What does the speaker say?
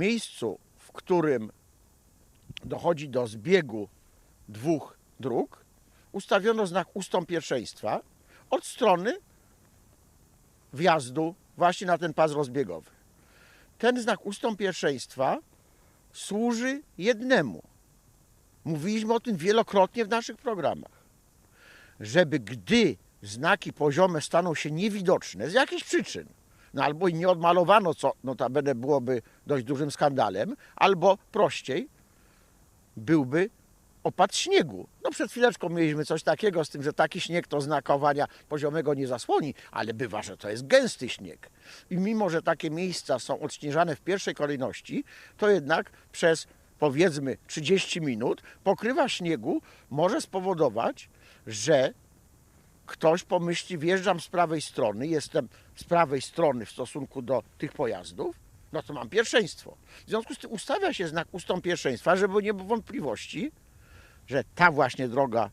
miejscu, w którym dochodzi do zbiegu dwóch dróg, ustawiono znak ustąp pierwszeństwa od strony wjazdu właśnie na ten pas rozbiegowy. Ten znak ustąp pierwszeństwa służy jednemu. Mówiliśmy o tym wielokrotnie w naszych programach. Żeby gdy znaki poziome staną się niewidoczne z jakichś przyczyn, no albo nie odmalowano, co notabene byłoby dość dużym skandalem, albo prościej, byłby opad śniegu. No przed chwileczką mieliśmy coś takiego z tym, że taki śnieg to znakowania poziomego nie zasłoni, ale bywa, że to jest gęsty śnieg. I mimo, że takie miejsca są odśnieżane w pierwszej kolejności, to jednak przez powiedzmy 30 minut pokrywa śniegu może spowodować, że ktoś pomyśli, wjeżdżam z prawej strony, jestem z prawej strony w stosunku do tych pojazdów, no to mam pierwszeństwo. W związku z tym ustawia się znak ustąp pierwszeństwa, żeby nie było wątpliwości, że ta właśnie droga